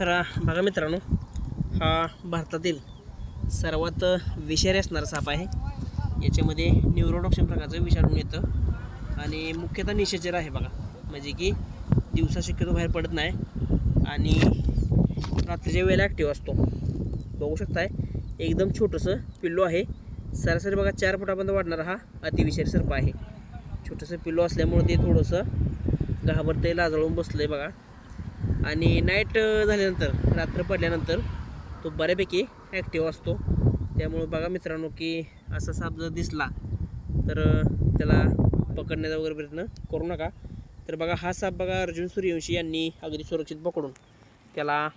तर बघा मित्रांनो हा भारतातील सर्वात विषारी असणारा साप आहे. याच्यामध्ये न्यूरोटॉक्सिन प्रकारचं विषाणू येतं. आणि मुख्यतः निशाचर आहे बघा. म्हणजे की दिवसा शक्यतो बाहेर पडत नाही आणि रात्रीच्या वेळेला ॲक्टिव्ह असतो. बघू शकताय एकदम छोटंसं पिल्लू आहे. सरासरी बघा चार फुटापर्यंत वाढणारा हा अतिविषारी सर्प आहे. छोटंसं पिल्लू असल्यामुळे ते थोडंसं घाबरतंय लाजळून बसलं आहे बघा. आणि नाईट झाल्यानंतर रात्र पडल्यानंतर तो बऱ्यापैकी ॲक्टिव्ह असतो. त्यामुळं बघा मित्रांनो की असा साप जर दिसला तर त्याला पकडण्याचा वगैरे प्रयत्न करू नका. तर बघा हा साप बघा अर्जुन सूर्यवंशी यांनी अगदी सुरक्षित पकडून त्याला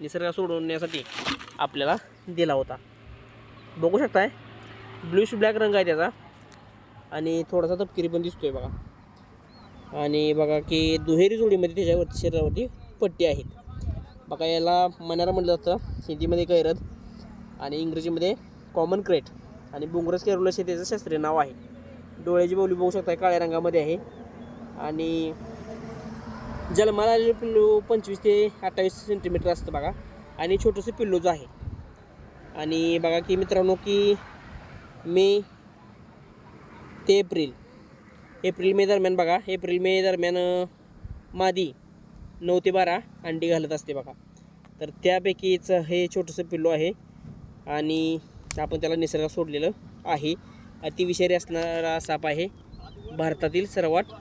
निसर्गात सोडवण्यासाठी आपल्याला दिला होता. बघू शकताय? ब्लूश ब्लॅक रंग आहे त्याचा. आणि थोडासा तपकिरी पण दिसतोय बघा. आणि बघा की दुहेरी जोडीमध्ये त्याच्यावरती शरीरावरती पट्टी आहेत बघा याला मनारा म्हटलं जातं. हिंदीमध्ये कैरद आणि इंग्रजीमध्ये कॉमन क्रेट आणि बुंगरस केरुलस हे त्याचं शास्त्रीय नाव आहे. डोळ्याची बोली बघू शकता काळ्या रंगामध्ये आहे. आणि जन्माला आलेलं पिल्लू पंचवीस ते अठ्ठावीस सेंटीमीटर असतं बघा. आणि छोटंसं पिल्लूचं आहे. आणि बघा की मित्रांनो की मे ते एप्रिल एप्रिल मे दरम्यान बघा एप्रिल मे दरम्यान मादी नऊ ते बारा अंडी घालत असते बघा. तर त्यापैकीच हे छोटंसं पिल्लू आहे आणि आपण त्याला निसर्गात सोडलेलं आहे. अतिविषारी असणारा साप आहे. भारतातील सर्वात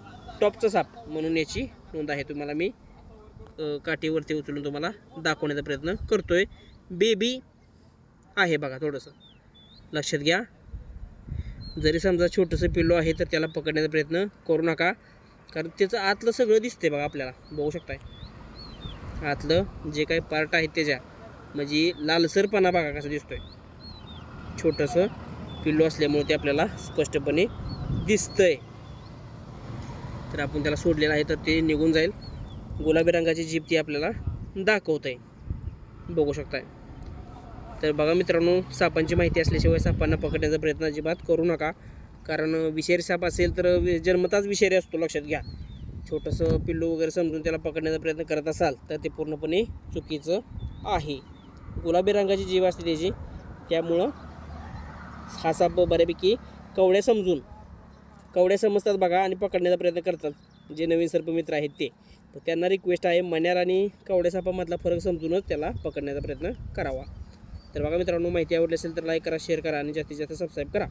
टॉपचा साप म्हणून याची नोंद आहे तुम्हाला मी काठीवरती उचलून तुम्हाला दाखवण्याचा प्रयत्न करतोय. बेबी आहे बघा थोडंसं. लक्षात घ्या. जरी समजा छोटंसं पिल्लू आहे तर त्याला पकडण्याचा प्रयत्न करू नका. कारण त्याचं आतलं सगळं दिसतंय बघा आपल्याला. बघू शकताय. आतलं जे काही पार्ट आहेत त्याच्या. म्हणजे लालसरपणा बघा कसं दिसतोय. छोटंसं पिल्लू असल्यामुळे ते आपल्याला स्पष्टपणे दिसतंय. तर आपण त्याला सोडलेलं आहे तर ते निघून जाईल. गुलाबी रंगाची जीप ती आपल्याला दाखवत आहे बघू शकताय. तर बघा मित्रांनो सापांची माहिती असल्याशिवाय सापांना पकडण्याचा प्रयत्न अजिबात करू नका. कारण विषारी साप असेल तर वि- जन्मताच विषारी असतो लक्षात घ्या. छोटंसं पिल्लू वगैरे समजून त्याला पकडण्याचा प्रयत्न करत असाल तर ते पूर्णपणे चुकीचं आहे. गुलाबी रंगाची जीव असते त्याची. त्यामुळं हा साप बऱ्यापैकी कवड्या समजून कवड्या समजतात बघा आणि पकडण्याचा प्रयत्न करतात. जे नवीन सर्पमित्र आहेत ते. तर त्यांना रिक्वेस्ट आहे मण्यार आणि कवड्या सापामधला फरक समजूनच त्याला पकडण्याचा प्रयत्न करावा. तर बघा मित्रांनो माहिती आवडली असेल तर लाईक करा शेअर करा आणि जास्तीत जास्त सबस्क्राईब करा.